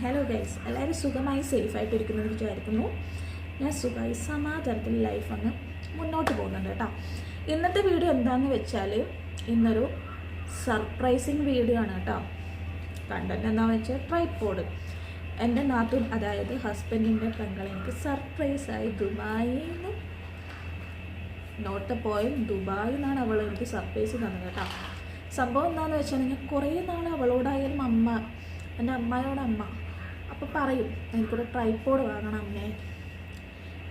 Hello guys എല്ലാവരും സുഖമായി സേഫായിട്ട് ഇരിക്കുന്നത് വിചാരിക്കുന്നു. ഞാൻ സുഖമായി സമാധാനത്തിൽ ലൈഫ് അങ്ങ് മുന്നോട്ട് പോകുന്നുണ്ട് കേട്ടോ. ഇന്നത്തെ വീഡിയോ എന്താണെന്ന് വെച്ചാൽ ഇന്നൊരു സർപ്രൈസിങ് വീഡിയോ ആണ് കേട്ടോ. കണ്ടന്റ് എന്താണെന്ന് വെച്ചാൽ ട്രൈപ്പോഡ് എന്റെ നാത്തൂൻ അതായത് ഹസ്ബൻഡിന്റെ പെങ്ങൾ എനിക്ക് സർപ്രൈസായി ദുബായിൽ നിന്ന് നോട്ട് പോയും ദുബായിൽ നിന്നാണ് അവൾ എനിക്ക് സർപ്രൈസ് തന്നത് കേട്ടോ. സംഭവം എന്താണെന്ന് വെച്ചാൽ കുറേ നാൾ അവളോടായാലും അമ്മ എന്റെ അമ്മയോട് അമ്മ. അപ്പോൾ പറയും എനിക്കൊരു ട്രൈപ്പോഡ് വാങ്ങണം അമ്മേ.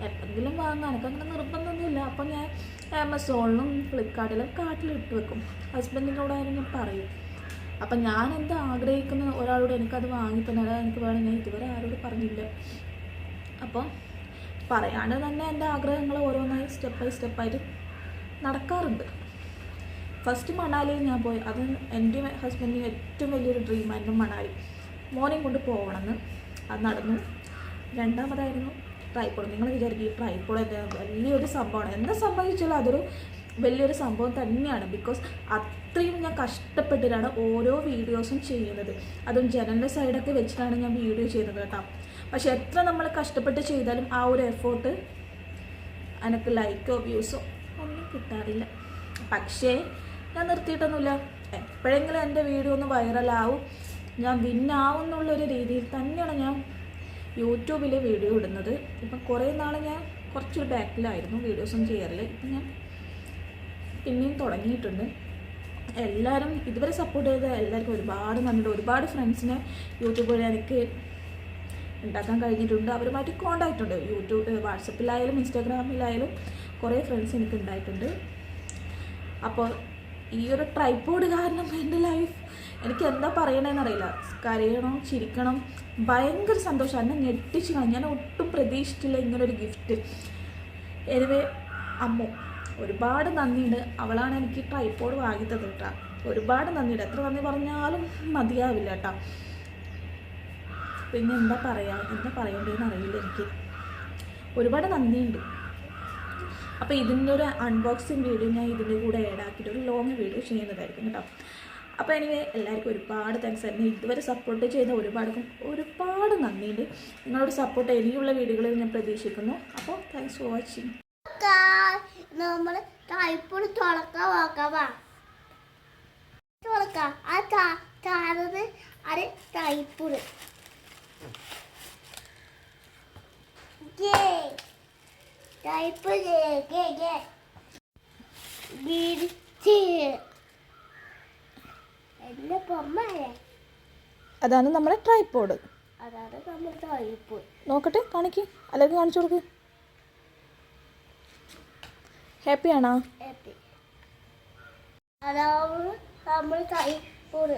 എപ്പോഴെങ്കിലും വാങ്ങാം എനിക്കങ്ങനെ നിർബന്ധമൊന്നുമില്ല. അപ്പോൾ ഞാൻ ആമസോണിലും ഫ്ലിപ്കാർട്ടിലും കാട്ടിലിട്ട് വെക്കും. ഹസ്ബൻഡിനോട് ഞാൻ പറയും. അപ്പം ഞാൻ എന്താ ആഗ്രഹിക്കുന്ന? ഒരാളോട് എനിക്കത് വാങ്ങി എനിക്ക് വേണം. ഞാൻ ഇതുവരെ ആരോട് പറഞ്ഞില്ല. അപ്പോൾ പറയാണ്ട് തന്നെ എന്റെ ആഗ്രഹങ്ങൾ ഓരോന്നായി സ്റ്റെപ്പ് ബൈ സ്റ്റെപ്പായിട്ട് നടക്കാറുണ്ട്. ഫസ്റ്റ് മണാലിയിൽ ഞാൻ പോയി. അത് എന്റെ ഹസ്ബൻഡിന് ഏറ്റവും വലിയൊരു ഡ്രീമായിരുന്നു മണാലി. മോനെയും കൊണ്ട് പോകണമെന്ന് അത് നടന്നു. രണ്ടാമതായിരുന്നു ട്രൈപ്പോഡ്. നിങ്ങൾ വിചാരിക്കും ഈ ട്രൈപ്പോഡ് എന്താ വലിയൊരു സംഭവമാണ്. എന്ന് സംഭവിച്ചാലും അതൊരു വലിയൊരു സംഭവം തന്നെയാണ്. ബിക്കോസ് അത്രയും ഞാൻ കഷ്ടപ്പെട്ടിട്ടാണ് ഓരോ വീഡിയോസും ചെയ്യുന്നത്. അതും ജനലിന്റെ സൈഡൊക്കെ വെച്ചിട്ടാണ് ഞാൻ വീഡിയോ ചെയ്യുന്നത് കേട്ടോ. പക്ഷെ എത്ര നമ്മൾ കഷ്ടപ്പെട്ട് ചെയ്താലും ആ ഒരു എഫേർട്ട് എനിക്ക് ലൈക്കോ വ്യൂസോ ഒന്നും കിട്ടാറില്ല. പക്ഷേ ഞാൻ നിർത്തിയിട്ടൊന്നുമില്ല. എപ്പോഴെങ്കിലും എന്റെ വീഡിയോ ഒന്ന് വൈറലാവും ഞാൻ വിന്നാവുന്നുള്ളൊരു രീതിയിൽ തന്നെയാണ് ഞാൻ യൂട്യൂബിൽ വീഡിയോ ഇടുന്നത്. ഇപ്പം കുറേ നാൾ ഞാൻ കുറച്ചൊരു ബാക്കിലായിരുന്നു വീഡിയോസും ചെയ്യാറില്ല. ഇപ്പം ഞാൻ പിന്നെയും തുടങ്ങിയിട്ടുണ്ട്. എല്ലാവരും ഇതുവരെ സപ്പോർട്ട് ചെയ്ത എല്ലാവർക്കും ഒരുപാട് നന്ദിയുണ്ട്. ഒരുപാട് ഫ്രണ്ട്സിനെ യൂട്യൂബ് വഴി എനിക്ക് ഉണ്ടാക്കാൻ കഴിഞ്ഞിട്ടുണ്ട്. അവരുമായിട്ട് കോണ്ടാക്റ്റ് ഉണ്ട്. യൂട്യൂബ് വാട്സപ്പിലായാലും ഇൻസ്റ്റാഗ്രാമിലായാലും കുറേ ഫ്രണ്ട്സ് എനിക്ക് ഉണ്ടായിട്ടുണ്ട്. അപ്പോൾ ഈ ഒരു ട്രൈപ്പോഡ് കാരണം എന്റെ ലൈഫ് എനിക്ക് എന്താ പറയണതെന്ന് അറിയില്ല കരയണം ചിരിക്കണം. ഭയങ്കര സന്തോഷം. എന്നെ ഞെട്ടിച്ച് കളഞ്ഞു. ഞാൻ ഒട്ടും പ്രതീക്ഷിച്ചില്ല ഇങ്ങനൊരു ഗിഫ്റ്റ് എനിവേ അമ്മു ഒരുപാട് നന്ദിയുണ്ട്. അവളാണ് എനിക്ക് ട്രൈപ്പോഡ് വാങ്ങി തന്നത് കേട്ടോ ഒരുപാട് നന്ദിയുണ്ട്. എത്ര നന്ദി പറഞ്ഞാലും മതിയാവില്ല കേട്ടോ. പിന്നെ എന്താ പറയുക എന്താ പറയേണ്ടതെന്ന് അറിയില്ല എനിക്ക്. ഒരുപാട് നന്ദിയുണ്ട്. അപ്പോൾ ഇതിന്റെ ഒരു അൺബോക്സിങ് വീഡിയോ ഞാൻ ഇതിന്റെ കൂടെ ആഡ് ആക്കിയിട്ട് ഒരു ലോങ് വീഡിയോ ചെയ്യുന്നതായിരിക്കും കേട്ടോ. അപ്പോൾ എനിക്ക് എല്ലാവർക്കും ഒരുപാട് താങ്ക്സ് ആയിരുന്നു. ഇതുവരെ സപ്പോർട്ട് ചെയ്ത ഒരുപാട് ഒരുപാട് നന്ദിയുണ്ട്. നിങ്ങളോട് സപ്പോർട്ട് ഇനിയുള്ള വീഡിയോകളിൽ ഞാൻ പ്രതീക്ഷിക്കുന്നു. അപ്പോൾ താങ്ക്സ് ഫോർ വാച്ചിങ് നമ്മൾ ടൈപ്പോട് തുറക്കാൻ നോക്കാവാ തുറക്കാം ആ താറത് അത് ടൈപ്പോട് Yay! അതാണ് നമ്മുടെ ട്രൈപ്പോഡ് നോക്കട്ടെ കാണിക്ക്. അല്ലെങ്കിൽ കാണിച്ചു കൊടുക്ക്. ഹാപ്പി ആണോ? ഹാപ്പി അതാണ് നമ്മൾ ടൈപ്പോട്